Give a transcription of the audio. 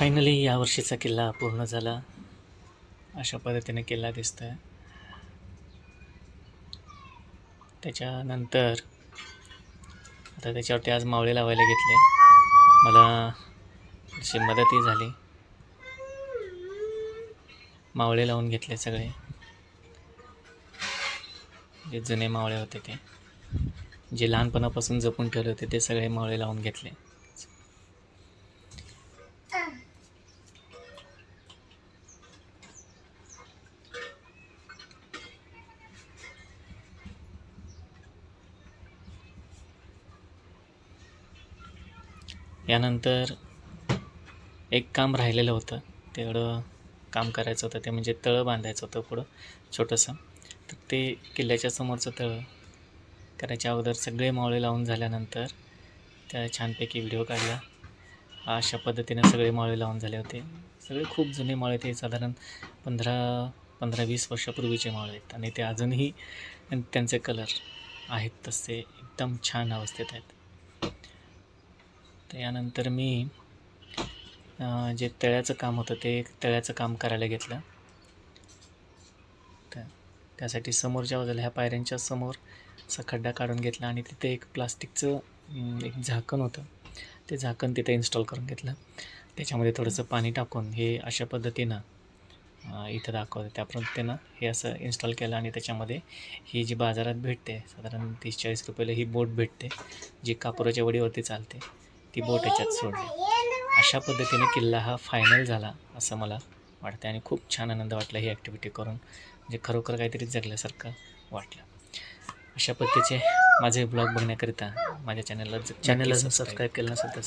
Finally या वर्षीचा किल्ला पूर्ण झाला. अशा पद्धतीने किल्ला दिसतो आहे त्याच्यानंतर आता त्याच्यावरती आज मावळे लावायला घेतले. मला अशी मदतही झाली. मावळे लावून घेतले सगळे. जे जुने मावळे होते ते. जे लहानपणापासून जपून ठेवले होते ते सगळे मावळे लावून घेतले. यानंतर एक काम राहिलेलं होतं. तेवढं काम करायचं होतं. ते म्हणजे तळं बांधायचं होतं पुढं छोटंसं. तर ते किल्ल्याच्या समोरचं तळं करायच्या अगोदर सगळे मावळे लावून झाल्यानंतर त्या छानपैकी व्हिडिओ काढला. अशा पद्धतीने सगळे मावळे लावून झाले होते. सगळे खूप जुने मावळे ते साधारण पंधरा पंधरा वीस वर्षापूर्वीचे मावळे आहेत. आणि ते अजूनही त्यांचे कलर आहेत तसे एकदम छान अवस्थेत आहेत. तर यानंतर मी जे तळ्याचं काम होतं ते तळ्याचं काम करायला घेतलं. तर त्यासाठी समोरच्या बाजूला ह्या पायऱ्यांच्या समोर असा खड्डा काढून घेतला आणि तिथे एक प्लास्टिकचं एक झाकण होतं. ते झाकण तिथे इन्स्टॉल करून घेतलं. त्याच्यामध्ये थोडंसं पाणी टाकून हे अशा पद्धतीनं इथं दाखवतं त्या पद्धतीनं हे असं इन्स्टॉल केलं आणि त्याच्यामध्ये ही जी बाजारात भेटते साधारण तीस चाळीस रुपयाला ही बोट भेटते जी कापुराच्या वडीवरती चालते. ती बोट याच्यात सोडली अशा पद्धतीने किल्ला हा फायनल झाला असं मला वाटतं आणि खूप छान आनंद वाटला ही ॲक्टिव्हिटी करून. म्हणजे खरोखर काहीतरी जगल्यासारखं वाटलं. अशा पद्धतीचे माझे ब्लॉग बघण्याकरिता माझ्या चॅनलला चॅनलला सबस्क्राईब केलं नसेल तर